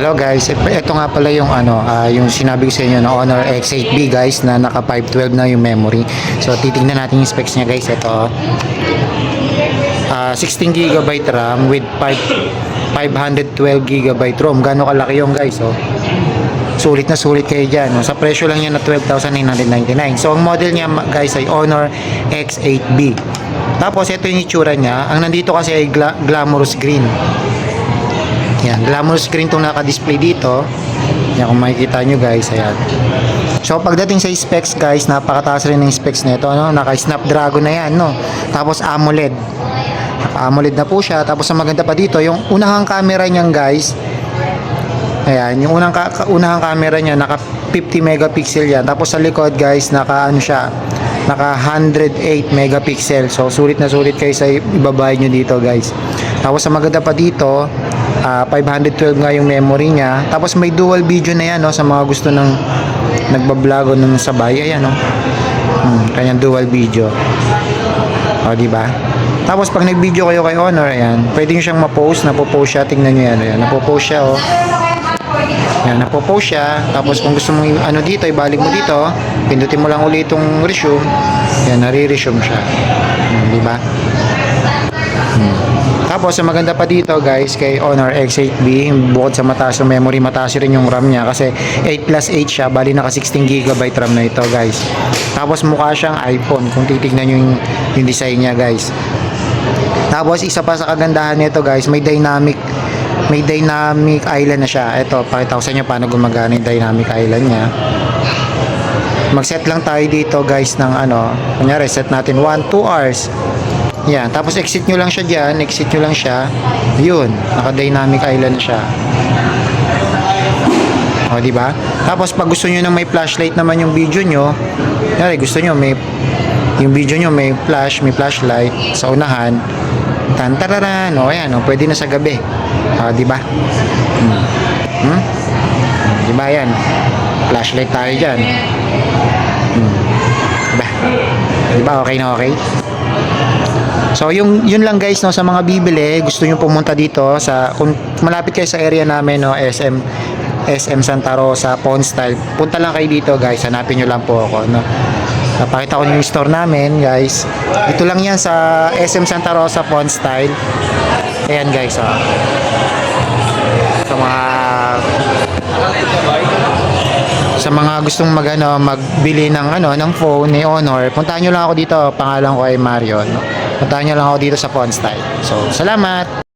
Hello guys, ito, nga pala yung ano, ah, yung sinabi ko sa inyo na Honor X8B guys na naka 512 na yung memory. So titingnan natin yung specs niya guys. Ito. Ah, 16 GB RAM with 5 512 GB ROM. Gano'ng kalaki yung guys, oh. Sulit na sulit kayo dyan. no? Sa presyo lang yan na 12,999. So, ang model niya guys ay Honor X8B. Tapos, ito yung itsura niya. Ang nandito kasi ay gla- glamorous green. Yan, glamorous green itong naka-display dito. Yan, kung makikita nyo guys, ayan. So, pagdating sa specs guys, napakataas rin ng specs nito. No? Naka-Snapdragon na yan, no? Tapos AMOLED. Naka-AMOLED na po siya. Tapos, ang maganda pa dito, yung unahang camera niyan guys, Ayan, yung unang ka, unahang camera niya naka 50 megapixel yan. Tapos sa likod guys, naka ano siya, naka 108 megapixel. So sulit na sulit kayo sa ibabay nyo dito guys. Tapos sa maganda pa dito, ah, 512 nga yung memory niya. Tapos may dual video na yan no, sa mga gusto ng nagbablog o ng sabay. Ayan no. Hmm, kanyang dual video. O, di ba? Tapos pag nag-video kayo kay Honor, ayan, pwede nyo siyang ma-post, napo-post siya, tingnan nyo yan, ayan, napo-post siya, oh. Ayan, napo-post siya, tapos kung gusto mo ano dito, ibalik mo dito, pindutin mo lang ulit itong resume, ayan, nare-resume siya. Tapos, ang maganda pa dito guys, kay Honor X8B, bukod sa mataas yung memory, mataas rin yung RAM niya kasi 8 plus 8 siya, bali naka 16GB RAM na ito guys. Tapos mukha siyang iPhone kung titignan nyo yung, yung design niya guys. Tapos isa pa sa kagandahan nito guys, may dynamic may dynamic island na siya. Ito, pakita ko sa inyo paano gumagana yung dynamic island niya. Mag-set lang tayo dito guys ng ano, kunyari set natin 1, 2 hours. Yan, tapos exit nyo lang siya dyan, exit nyo lang siya. Yun, naka-dynamic island siya. O, di ba? Tapos pag gusto nyo nang may flashlight naman yung video nyo, kunyari gusto nyo may yung video nyo may flash, may flashlight sa unahan, tantararan, o ayan, o, pwede na sa gabi. O, di ba? Hmm. Hmm? Di ba yan? Flashlight tayo dyan. Hmm. Diba? Diba okay na okay? So yung yun lang guys no sa mga bibili, gusto niyo pumunta dito sa kung malapit kayo sa area namin no SM SM Santa Rosa, Pawn Style. Punta lang kayo dito guys, hanapin niyo lang po ako no. Napakita ko yung store namin guys. Ito lang yan sa SM Santa Rosa, Pawn Style. Ayan guys oh. Sa mga sa mga gustong mag ano, magbili ng ano ng phone ni Honor, puntahan niyo lang ako dito. Pangalan ko ay Mario. No? Puntahan niyo lang ako dito sa Style. So, salamat.